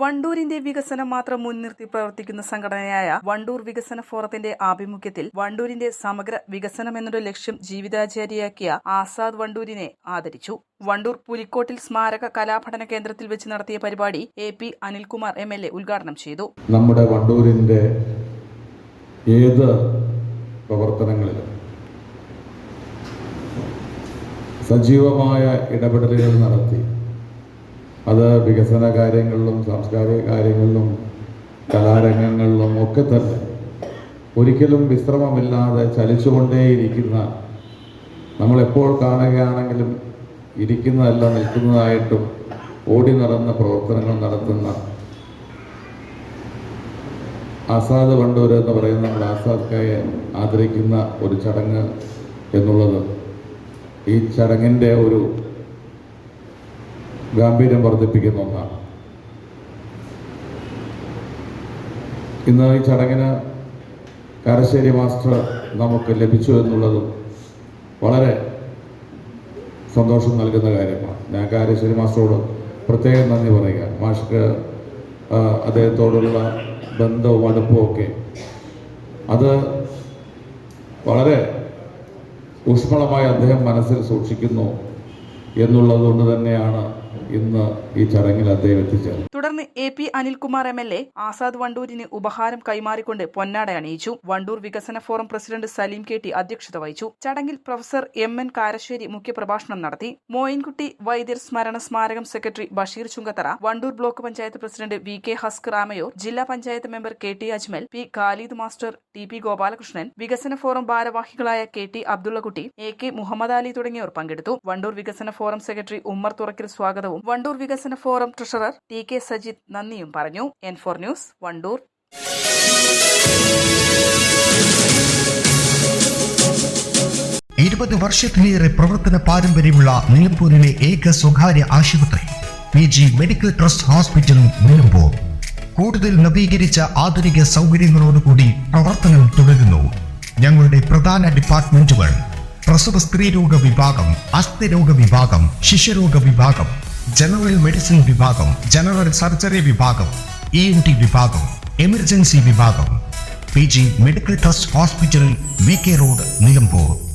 വണ്ടൂരിന്റെ വികസനം മാത്രം മുൻനിർത്തി പ്രവർത്തിക്കുന്ന സംഘടനയായ വണ്ടൂർ വികസന ഫോറത്തിന്റെ ആഭിമുഖ്യത്തിൽ വണ്ടൂരിന്റെ സമഗ്ര വികസനം എന്നൊരു ലക്ഷ്യം ജീവിതാചാര്യയാക്കിയ ആസാദ് വണ്ടൂരിനെ ആദരിച്ചു. വണ്ടൂർ പുലിക്കോട്ടിൽ സ്മാരക കലാപഠന കേന്ദ്രത്തിൽ വെച്ച് നടത്തിയ പരിപാടി A P Anilkumar M L A ഉദ്ഘാടനം ചെയ്തു. നമ്മുടെ വണ്ടൂരിന്റെ ഏത് പ്രവർത്തനങ്ങളിലും സജീവമായ ഇടപെടലുകൾ നടത്തി അത് വികസന കാര്യങ്ങളിലും സാംസ്കാരിക കാര്യങ്ങളിലും കലാരംഗങ്ങളിലും ഒക്കെ തന്നെ. ഒരിക്കലും വിശ്രമമില്ലാതെ ചലിച്ചുകൊണ്ടേയിരിക്കുന്ന നമ്മളെപ്പോൾ കാണുകയാണെങ്കിലും ഇരിക്കുന്നതല്ല നിൽക്കുന്നതായിട്ടും ഓടി നടന്ന പ്രവർത്തനങ്ങൾ നടത്തുന്ന ആസാദ് വണ്ടൂർ എന്ന് പറയുന്ന നമ്മുടെ ആസാദ്ക്കായെ ആദരിക്കുന്ന ഒരു ചടങ്ങ് എന്നുള്ളത് ഈ ചടങ്ങിന്റെ ഒരു ഗാംഭീര്യം വർദ്ധിപ്പിക്കുന്ന ഒന്നാണ്. ഇന്ന് ഈ ചടങ്ങിന് കാരശ്ശേരി മാസ്റ്റർ നമുക്ക് ലഭിച്ചു എന്നുള്ളതും വളരെ സന്തോഷം നൽകുന്ന കാര്യമാണ്. ഞാൻ കാരശ്ശേരി മാസ്റ്ററോട് പ്രത്യേകം നന്ദി പറയുക. മാഷ്ക്ക് അദ്ദേഹത്തോടുള്ള ബന്ധവും അടുപ്പവും ഒക്കെ. അത് വളരെ ഊഷ്മളമായി അദ്ദേഹം മനസ്സിൽ സൂക്ഷിക്കുന്നു എന്നുള്ളത് കൊണ്ട് തന്നെയാണ് ഇന്ന് ഈ ചടങ്ങിൽ അദ്ദേഹം എത്തിച്ചേർന്നു. തുടർന്ന് A P Anilkumar M L A Azad വണ്ടൂരിന് ഉപഹാരം കൈമാറിക്കൊണ്ട് പൊന്നാട അണിയിച്ചു. വണ്ടൂർ വികസന forum president Saleem K T അധ്യക്ഷത വഹിച്ചു. ചടങ്ങിൽ പ്രൊഫസർ എം എൻ കാരശ്ശേരി മുഖ്യപ്രഭാഷണം നടത്തി. മോയിൻകുട്ടി വൈദ്യർ സ്മരണ സ്മാരകം secretary Basheer Chungathara Wandoor block panchayat president V K Haskar റാമയോർ ജില്ലാ panchayat member K T Ajmal P Khalid master T P Gopalakrishnan വികസന ഫോറം ഭാരവാഹികളായ K T Abdullakutty A K Muhammad Ali തുടങ്ങിയവർ പങ്കെടുത്തു. വണ്ടൂർ വികസന ഫോറം സെക്രട്ടറി ഉമ്മർ തുറക്കൽ സ്വാഗതവും വണ്ടൂർ വികസന forum treasurer T K Sajith നന്ദിയും പറഞ്ഞു. N four news Wandoor. ഇരുപത് വർഷത്തിലേറെ പ്രവർത്തന പാരമ്പര്യമുള്ള നിലമ്പൂരിലെ ഏക സ്വകാര്യ ആശുപത്രി P G medical trust hospital Nilambur. കൂടുതൽ നവീകരിച്ച ആധുനിക സൗകര്യങ്ങളോടുകൂടി പ്രവർത്തനം തുടരുന്നു. ഞങ്ങളുടെ പ്രധാന ഡിപ്പാർട്ട്മെന്റുകൾ പ്രസവ സ്ത്രീരോഗ വിഭാഗം അസ്ഥിരോഗ വിഭാഗം ശിശുരോഗ വിഭാഗം ജനറൽ മെഡിസിൻ വിഭാഗം ജനറൽ സർജറി വിഭാഗം ഇ എൻ ടി വിഭാഗം എമർജൻസി വിഭാഗം. P G medical trust hospital V K road Nilambur.